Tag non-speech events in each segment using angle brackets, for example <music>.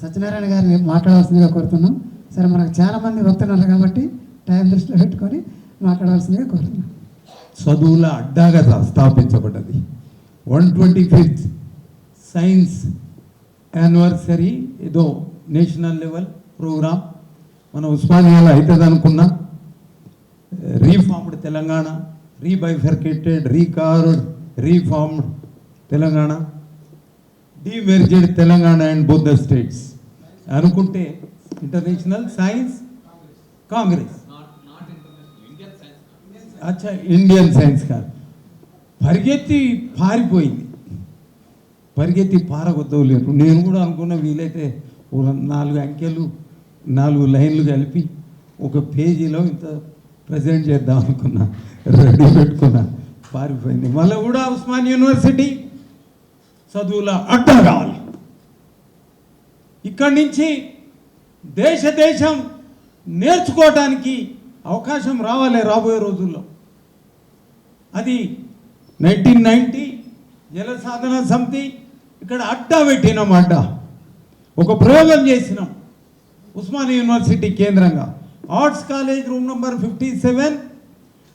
సత్యనారాయణ గారిని మాట్లాడాల్సిందిగా కోరుతున్నాం. సరే మనకు చాలామంది వస్తున్నారు కాబట్టి టైం దృష్టిలో పెట్టుకొని మాట్లాడాల్సిందిగా కోరుతున్నాం. చదువుల అడ్డాగా స్థాపించబడ్డది. One twenty fifth science anniversary ఏదో నేషనల్ లెవెల్ ప్రోగ్రామ్. మన ఉస్మానియాలో అవుతుంది అనుకున్నా. Reformed Telangana rebifurcated record reformed Telangana. Demerged Telangana and Buddha states అనుకుంటే ఇంటర్నేషనల్ సైన్స్ కాంగ్రెస్ అచ్చా ఇండియన్ సైన్స్ కాదు. పరిగెత్తి పారిపోయింది. పరిగెత్తి పారగొద్దవలేరు నేను కూడా అనుకున్న వీలైతే నాలుగు అంకెలు నాలుగు లైన్లు కలిపి ఒక పేజీలో ఇంత ప్రజెంట్ చేద్దాం అనుకున్నా. <laughs> రెడీ పెట్టుకున్నా. పారిపోయింది. మళ్ళీ కూడా ఉస్మాన్ యూనివర్సిటీ చదువుల అడ్డా కావాలి ఇక్కడి నుంచి దేశ దేశం నేర్చుకోవటానికి అవకాశం రావాలి రాబోయే రోజుల్లో. అది నైన్టీన్ నైంటీ జల సాధన సమితి ఇక్కడ అడ్డా పెట్టినాం అడ్డా ఒక ప్రయోగం చేసినాం ఉస్మానియా యూనివర్సిటీ కేంద్రంగా. Arts college room number fifty seven.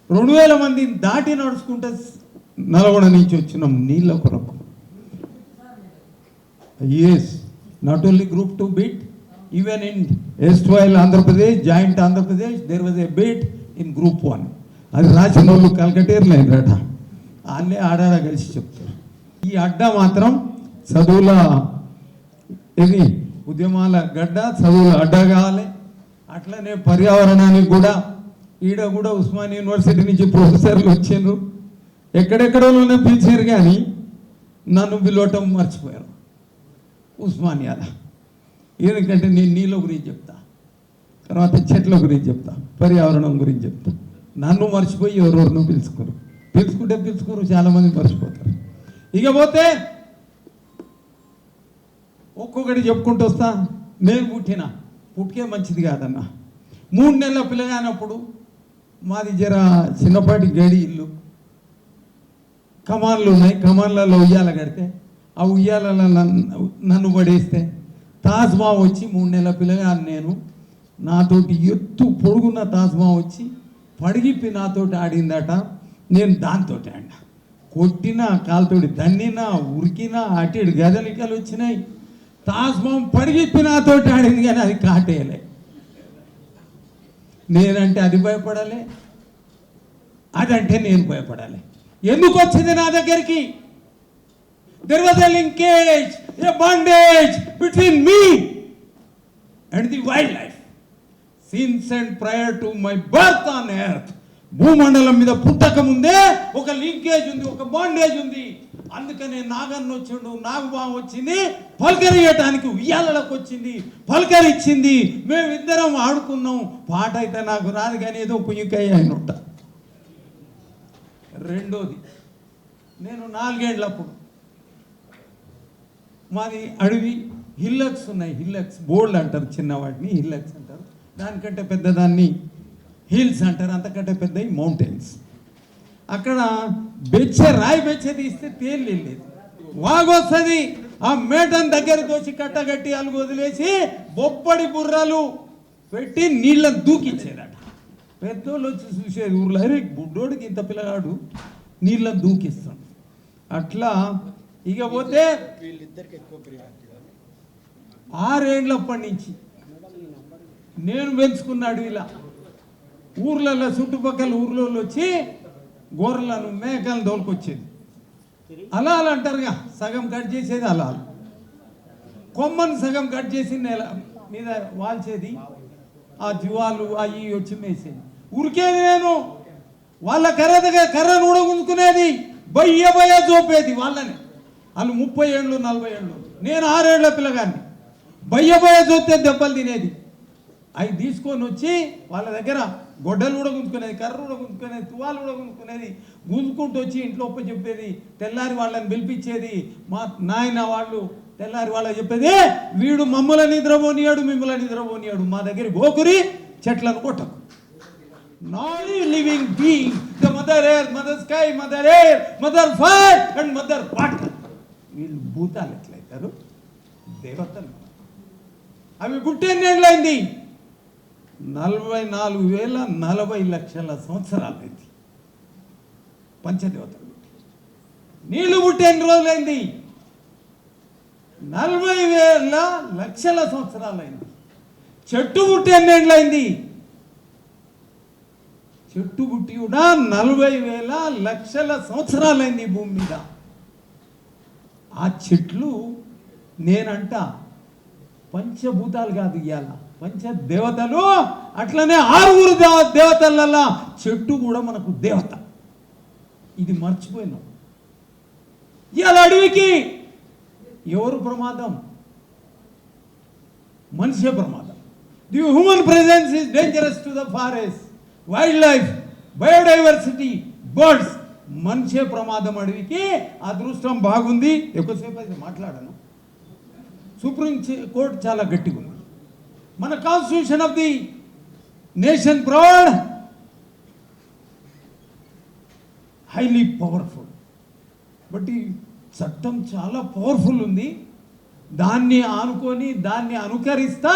రెండు వేల మందిని దాటి నడుచుకుంటే నల్గొండ నుంచి వచ్చినాం నీళ్ళ కొరకు. Yes. Not only group 2 bid even in erstwhile andhra pradesh joint andhra pradesh there was a bid in group 1 అది రాసిన వాళ్ళు కలకటేర్లు అయినరట వాళ్ళే ఆడాడ కలిసి చెప్తారు. ఈ అడ్డ మాత్రం చదువుల ఇది ఉద్యమాల గడ్డ చదువుల అడ్డ కావాలి. అట్లనే పర్యావరణానికి కూడా ఈడ కూడా ఉస్మాన్ యూనివర్సిటీ నుంచి ప్రొఫెసర్లు వచ్చిండ్రు. ఎక్కడెక్కడోనే పిలిచారు కానీ నన్ను పిలవటం మర్చిపోయారు. ఉస్మానియాల. ఎందుకంటే నేను నీళ్ళ గురించి చెప్తా. తర్వాత చెట్ల గురించి చెప్తా. పర్యావరణం గురించి చెప్తా. నన్ను మర్చిపోయి ఎవరెవరినో పిలుచుకోరు. పిలుచుకుంటే పిలుచుకోరు చాలామంది మర్చిపోతారు. ఇక పోతే ఒక్కొక్కటి చెప్పుకుంటూ వస్తా. నేను పుట్టిన. పుట్టుకే మంచిది కాదన్న. మూడు నెలల పిల్లగానప్పుడు మాది జర చిన్నపాటి గడి ఇల్లు. కమాన్లు ఉన్నాయి. కమాన్లలో ఉయ్యాల కడితే ఆ ఉయ్యాలలో నన్ను నన్ను పడేస్తే తాజ్మా వచ్చి మూడు నెలల పిల్లగా నేను నాతోటి ఎత్తు పొడుగున్న తాజ్మా వచ్చి పడిగిప్పి నాతోటి ఆడిందట. నేను దాంతో ఆడినా. కొట్టినా కాలుతోటి దన్నినా ఉరికినా అటు ఇటు గదలికలు వచ్చినాయి. తాజ్మా పడిగిప్పి నాతోటి ఆడింది కానీ అది కాటేయలే. నేనంటే అది భయపడాలి. అదంటే నేను భయపడాలి. ఎందుకు వచ్చింది నా దగ్గరికి? There was a linkage a bondage between me and the wild life and prior to to my birth on భూమండలం మీద పుట్టక ముందే ఒక లింకేజ్ ఉంది ఒక బాండేజ్ ఉంది. అందుకనే నాగన్న వచ్చిండు నాగబాబు వచ్చింది పలకరియటానికి ఉయ్యాలలోకి వచ్చింది పలకరిచ్చింది మేమిద్దరం ఆడుకున్నాం. పాట అయితే నాకు రాదు కానీ ఏదో కుయ్యకాయ అయిన రెండోది నేను నాలుగేళ్ళప్పుడు మాది అడవి హిల్లక్స్ ఉన్నాయి. హిల్లక్స్ బోల్డ్ అంటారు చిన్న వాటిని. హిల్లక్స్ అంటారు. దానికంటే పెద్దదాన్ని హిల్స్ అంటారు. అంతకంటే పెద్దవి మౌంటైన్స్. అక్కడ బెచ్చ రాయి బెచ్చ తీస్తే తేలి వెళ్ళేది. వాగొస్తుంది. ఆ మేటన్ దగ్గరికి వచ్చి కట్టగట్టి అలుగు వదిలేసి బొప్పడి బుర్రలు పెట్టి నీళ్ళని దూకించేదట పెద్దోళ్ళు వచ్చి చూసేది ఊర్లో అరే బుడ్డోడికి ఇంత పిల్లగాడు నీళ్ళని దూకిస్తాడు. అట్లా ఇక పోతే ఆరేండ్లప్పటి నుంచి నేను పెంచుకున్న అడవిలా ఊర్లలో చుట్టుపక్కల ఊర్లో వచ్చి గొర్రెలను మేకలను తోలుకొచ్చేది. అలా అలా అంటారుగా సగం కట్ చేసేది అలా కొమ్మను సగం కట్ చేసి నెల మీద వాల్చేది ఆ జీవాలు అవి వచ్చి మేసేది. ఉరికేది నేను? వాళ్ళ కర్ర దగ్గర కర్రను ఉడగుంచుకునేది బయ్య బయ్య చూపేది వాళ్ళని. వాళ్ళు ముప్పై ఏళ్ళు నలభై ఏళ్ళు. నేను ఆరేళ్ళ పిల్లగాన్ని. బయ్య చూస్తే దెబ్బలు తినేది. అవి తీసుకొని వచ్చి వాళ్ళ దగ్గర గొడ్డలు కూడా గుంజుకునేది కర్ర కూడా గుంజుకునేది తువాలు కూడా గుంజుకునేది. గుంజుకుంటూ వచ్చి ఇంట్లో ఒప్ప చెప్పేది తెల్లారి వాళ్ళని పిలిపించేది. మా నాయన వాళ్ళు తెల్లారి వాళ్ళ చెప్పేది వీడు మమ్మల్ని నిద్రపోనియాడు మిమ్మల్ని నిద్రపోనియాడు. మా దగ్గర గోకురి చెట్లను కొట్టకు. Not living being. The mother air mother sky mother air mother fire and mother water. వీళ్ళు భూతాలు ఎట్లయితారు? దేవతలు. అవి పుట్టెన్నేళ్ళైంది నలభై నాలుగు వేల నలభై లక్షల సంవత్సరాలైంది పంచదేవతలు నీళ్ళు పుట్టి ఎన్ని రోజులైంది? నలభై వేల లక్షల సంవత్సరాలైంది. చెట్టు పుట్టి ఎన్నేళ్ళైంది చెట్టు పుట్టి కూడా నలభై వేల లక్షల సంవత్సరాలైంది భూమి మీద. ఆ చెట్లు నేనంట పంచభూతాలు కాదు ఇవాళ పంచ దేవతలు అట్లనే ఆరుగురు దేవ దేవతలల్లా చెట్టు కూడా మనకు దేవత. ఇది మర్చిపోయినాం. ఇవాళ అడవికి ఎవరు ప్రమాదం? మనిషే ప్రమాదం. The human presence is dangerous to the forest wild life biodiversity birds మనిషే ప్రమాదం అడవికి అదృష్టం బాగుంది. ఎక్కువసేపు అయితే మాట్లాడను. సుప్రీం కోర్టు చాలా గట్టిగా ఉంది. మన constitution of the nation proud highly powerful but ఈ చట్టం చాలా పవర్ఫుల్ ఉంది. దాన్ని ఆనుకొని దాన్ని అనుకరిస్తా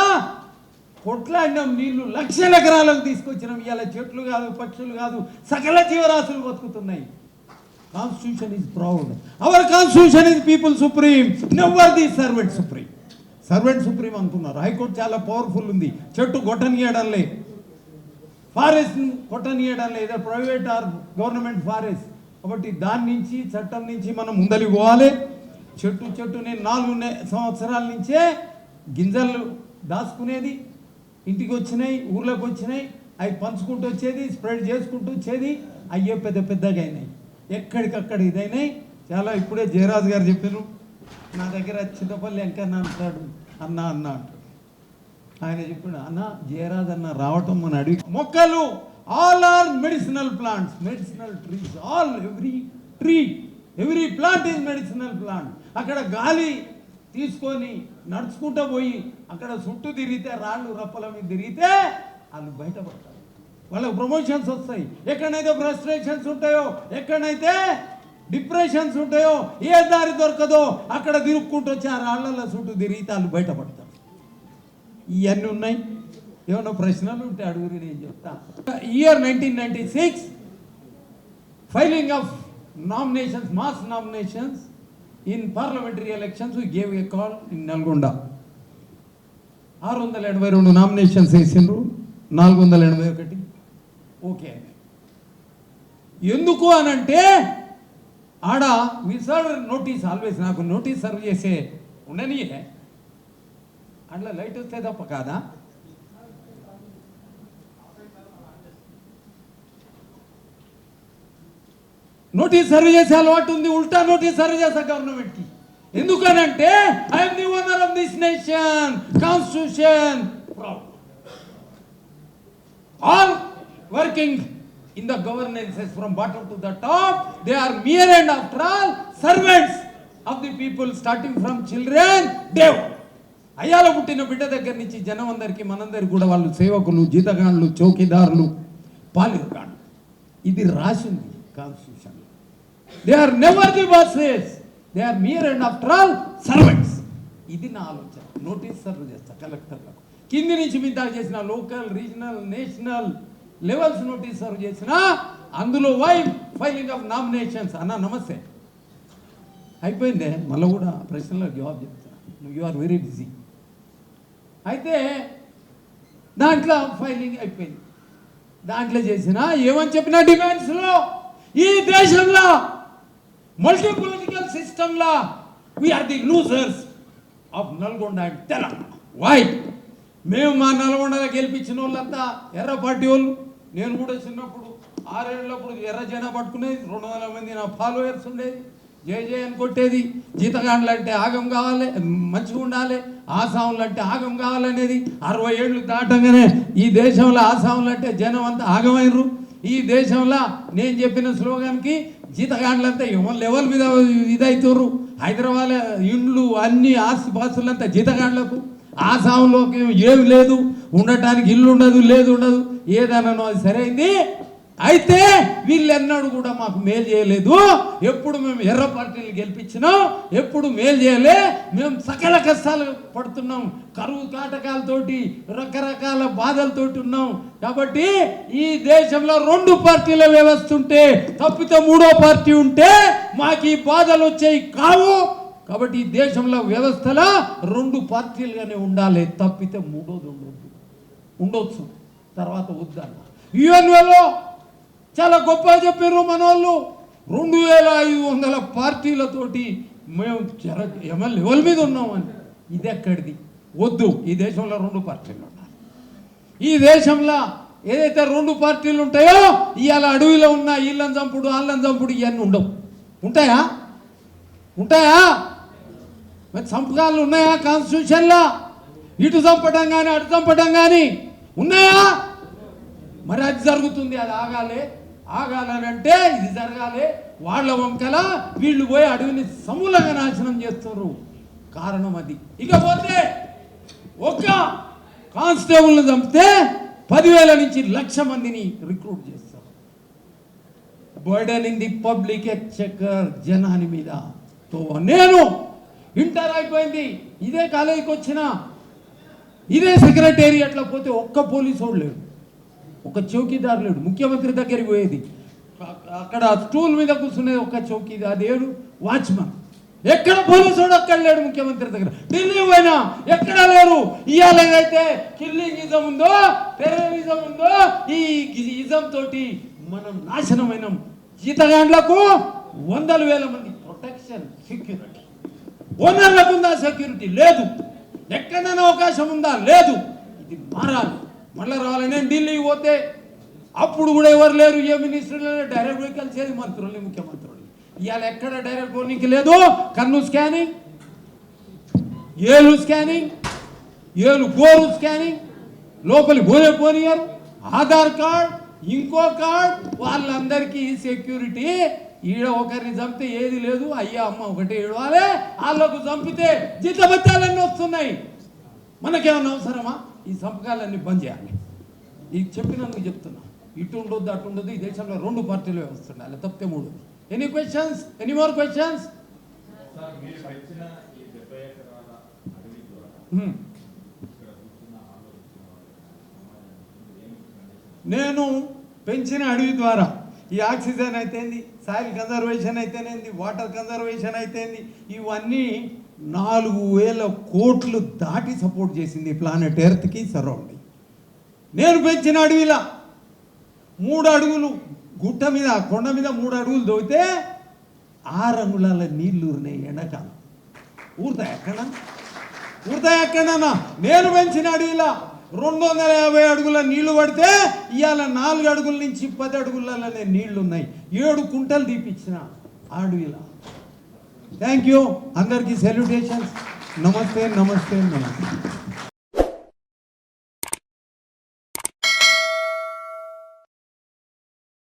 కొట్లాడినాం నీళ్ళు లక్షల ఎకరాలకు తీసుకొచ్చినాం. ఇవాళ చెట్లు కాదు పక్షులు కాదు సకల జీవరాశులు బతుకుతున్నాయి. Constitution is proud our constitution is people supreme never the servant supreme servant supreme అంటున్నారు. హైకోర్టు చాలా పవర్ఫుల్ ఉంది. చెట్టు గొట్టనియడంలే ఫారెస్ట్ కొట్టనియడం లేదా ప్రైవేట్ ఆర్ గవర్నమెంట్ ఫారెస్ట్ కాబట్టి దాని నుంచి చట్టం నుంచి మనం ముందలి పోవాలి. చెట్టు చెట్టు నేను నాలుగు సంవత్సరాల నుంచే గింజలు దాచుకునేది. ఇంటికి వచ్చినాయి ఊర్లోకి వచ్చినాయి. అవి పంచుకుంటూ వచ్చేది స్ప్రెడ్ చేసుకుంటూ వచ్చేది. అయ్యే పెద్ద పెద్దగా అయినాయి. ఎక్కడికక్కడ ఇదైనాయి. చాలా ఇప్పుడే జయరాజు గారు చెప్పారు నా దగ్గర చిన్నపల్లి వెంకన్న అంటాడు అన్న అన్న అంటాడు. ఆయన చెప్పాడు అన్న జయరాజ్ అన్న రావటం మన అడిగి మొక్కలు all are medicinal plants medicinal trees all every tree every plant is medicinal plant అక్కడ గాలి తీసుకొని నడుచుకుంటూ పోయి అక్కడ చుట్టూ తిరిగితే రాళ్ళు రప్పల మీద తిరిగితే వాళ్ళు బయటపడతారు. వాళ్ళకి ప్రమోషన్స్ వస్తాయి. ఎక్కడైతే ఫ్రస్ట్రేషన్స్ ఉంటాయో ఎక్కడైతే డిప్రెషన్స్ ఉంటాయో ఏ దారి దొరకదో అక్కడ తిరుక్కుంటూ వచ్చి ఆ రాళ్ళలో చుట్టూ తిరిగితే వాళ్ళు బయటపడతారు. ఇవన్నీ ఉన్నాయి. ఏమైనా ప్రశ్నలు ఉంటే అడుగురు నేను చెప్తా. Year nineteen ninety six filing of nominations mass nominations in parliamentary elections gave a call in Nalgonda ఆరు వందల ఎనభై రెండు నామినేషన్స్ వేసిండ్రు. నాలుగు వందల ఎనభై ఒకటి. ఓకే. ఎందుకు అనంటే ఆడ విసర్వ్ నోటీస్ ఆల్వేస్ నాకు నోటీస్ సర్వ్ చేసే ఉండనియే. అట్లా లైట్ వస్తే తప్ప కాదా? నోటీస్ సర్వ్ చేసే అలవాటు ఉంది ఉల్టా నోటీస్ సర్వ్ చేస్తా గవర్నమెంట్కి ఎందుకనంటే I'm the owner of this nation constitution all working in the governances from bottom to the top. They are mere and after all servants of the people starting from children dev. అయ్యాల పుట్టిన బిడ్డ దగ్గర నుంచి జనం అందరికీ మనందరికి కూడా వాళ్ళు సేవకులు జీతగాండ్లు చౌకీదారులు పాలిరుగాళ్ళు ఇది రాసింది constitution they are never the bosses they are mere and after all servants ఇది నా ఆలోచన. నోటీస్ సర్వ్ చేస్తా కలెక్టర్లకు కింది నుంచి మీద చేసిన local regional national levels notice serve చేసిన అందులో వై ఫైలింగ్ ఆఫ్ నామినేషన్స్ అన్న నమస్తే. అయిపోయిందే మళ్ళీ కూడా ప్రశ్నలో జవాబు చెప్తాను యు ఆర్ వెరీ బిజీ అయితే దాంట్లో ఫైలింగ్ అయిపోయింది. దాంట్లో చేసిన ఏమని చెప్పిన డిమాండ్స్లో ఈ దేశంలో మల్టీ పొలిటికల్ సిస్టంలో we are the losers of Nalgonda and Telangana why మేము మా నల్గొండలో గెలిపించిన వాళ్ళంతా ఎర్ర పార్టీ వాళ్ళు. నేను కూడా చిన్నప్పుడు ఆరేళ్ళప్పుడు ఎర్ర జెండా పట్టుకునేది రెండు వందల మంది నా ఫాలోయర్స్ ఉండేది. జయ జయ అని కొట్టేది. జీతగాండ్లు అంటే ఆగం కావాలి మంచిగా ఉండాలి ఆసాములు అంటే ఆగం కావాలనేది అరవై ఏళ్ళు దాటంగానే ఈ దేశంలో ఆసాములు అంటే జనం అంతా ఆగమైనరు ఈ దేశంలో నేను చెప్పిన స్లోగాన్కి జీతగాండ్లంతా ఎవరి లెవెల్ మీద ఇదైతుర్రు? హైదరాబాద్ ఇండ్లు అన్ని ఆస్తిపాస్తులంతా జీతగాండ్లకు. ఆసాములోకి ఏమి లేదు. ఉండటానికి ఇల్లు ఉండదు లేదు ఉండదు. ఏదన్నానో అది సరైంది అయితే వీళ్ళెన్నడూ కూడా మాకు మేలు చేయలేదు. ఎప్పుడు మేము ఎర్ర పార్టీలు గెలిపించినాం ఎప్పుడు మేలు చేయలే. మేము సకల కష్టాలు పడుతున్నాం. కరువు కాటకాలతోటి రకరకాల బాధలతోటి ఉన్నాం. కాబట్టి ఈ దేశంలో రెండు పార్టీల వ్యవస్థ ఉంటే తప్పితే మూడో పార్టీ ఉంటే మాకు ఈ బాధలు వచ్చాయి కావు. కాబట్టి ఈ దేశంలో వ్యవస్థలో రెండు పార్టీలుగానే ఉండాలి. తప్పితే మూడోది ఉండొద్దు. ఉండొచ్చు. తర్వాత వద్దన్న యుఎన్ఓలో చాలా గొప్ప చెప్పారు మన వాళ్ళు రెండు వేల ఐదు వందల పార్టీలతోటి మేము జర ఎమ్మెల్యే లెవెల్ మీద ఉన్నామని. ఇది ఎక్కడిది? వద్దు. ఈ దేశంలో రెండు పార్టీలు ఉన్నాయి ఈ దేశంలో ఏదైతే రెండు పార్టీలు ఉంటాయో ఇవాళ అడవిలో ఉన్న వీళ్ళని చంపుడు వాళ్ళని చంపుడు ఇవన్నీ ఉండవు. ఉంటాయా? ఉంటాయా? మరి చంపకాలు ఉన్నాయా కాన్స్టిట్యూషన్లో? ఇటు చంపడం కానీ అటు చంపడం కానీ ఉన్నాయా? మరి అది జరుగుతుంది అది ఆగాలి. ఆగాలనంటే ఇది జరగాలి. వాళ్ళ వంకల వీళ్ళు పోయి అడవిని సమూలంగా నాశనం చేస్తున్నారు. కారణం అది. ఇకపోతే ఒక కానిస్టేబుల్ని చంపితే పదివేల నుంచి లక్ష మందిని రిక్రూట్ చేస్తారు. బర్డన్ ఇన్ ది పబ్లిక్ చెక్కర్ జనాని మీద. తో నేను ఇంటర్ అయిపోయింది. ఇదే కాలేజీకి వచ్చిన ఇదే సెక్రటేరియట్లో పోతే ఒక్క పోలీసోడు లేడు. ఒక చౌకీదారు లేడు. ముఖ్యమంత్రి దగ్గరికి పోయేది. అక్కడ స్టూల్ మీద కూర్చునేది ఒక చౌకీదారు అదేడు వాచ్మన్ ఎక్కడ పోలీసుడు అక్కడ లేడు ముఖ్యమంత్రి దగ్గర. ఢిల్లీ పోయినా ఎక్కడ లేరు ఇవాళ ఏదైతే కిల్లింగ్ ఇజం ఉందో టెర్రరిజం ఉందో ఈ ఇజం తోటి మనం నాశనమైనం. జీతగాండ్లకు వందల వేల మంది ప్రొటెక్షన్ సెక్యూరిటీ. ఓనర్లకు ఉందా సెక్యూరిటీ లేదు. ఎక్కడైనా అవకాశం ఉందా? లేదు. ఇది మారాలి. మళ్ళీ రావాలి. నేను ఢిల్లీకి పోతే అప్పుడు కూడా ఎవరు లేరు. ఏ మినిస్టర్లు డైరెక్ట్ పోయి కలిసేది మంత్రుల్ని ముఖ్యమంత్రులు ఇవాళ ఎక్కడ డైరెక్ట్ పోనీకి లేదు. కన్ను స్కానింగ్ ఏలు స్కానింగ్ ఏలు గోరు స్కానింగ్ లోపలి పోయే పోనీయారు. ఆధార్ కార్డ్ ఇంకో కార్డ్ వాళ్ళందరికీ సెక్యూరిటీ ఈడ ఒకరిని చంపితే ఏది లేదు? అయ్యా అమ్మ ఒకటే ఏడవాలి. వాళ్ళకు చంపితే జీతబత్యాలన్నీ వస్తున్నాయి. మనకేమన్నా అవసరమా? ఈ సంపకాలన్నీ బంద్ చేయాలి. ఇది చెప్పినందుకు చెప్తున్నా. ఇటు ఉండొద్దు అటు ఉండొద్దు. ఈ దేశంలో రెండు పార్టీలు వ్యవస్థ ఉండాలి తప్పితే మూడు. Any questions any more questions నేను పెంచిన అడవి ద్వారా ఈ ఆక్సిజన్ అయితేంది సాయిల్ కన్జర్వేషన్ అయితేనేంది వాటర్ కన్జర్వేషన్ అయితేంది ఇవన్నీ నాలుగు వేల కోట్లు దాటి సపోర్ట్ చేసింది ప్లానెట్ ఎర్త్కి సరౌండింగ్ నేను పెంచిన అడవిలా మూడు అడుగులు గుట్ట మీద కొండ మీద మూడు అడుగులు దోగితే ఆరు అంగుళాల నీళ్ళు ఊరినాయి ఎండాకాలం. ఊరుతాయి ఎక్కడ ఊరుతాయి ఎక్కడన్నా? నేను పెంచిన అడవిలా రెండు వందల యాభై అడుగుల నీళ్ళు పడితే ఇవాళ నాలుగు అడుగుల నుంచి పది అడుగులలోనే నీళ్ళు ఉన్నాయి ఏడు కుంటలు తీపిచ్చిన ఆ అడవిలా థ్యాంక్ యూ అందరికీ సెల్యుటేషన్స్ నమస్తే నమస్తే నమస్తే.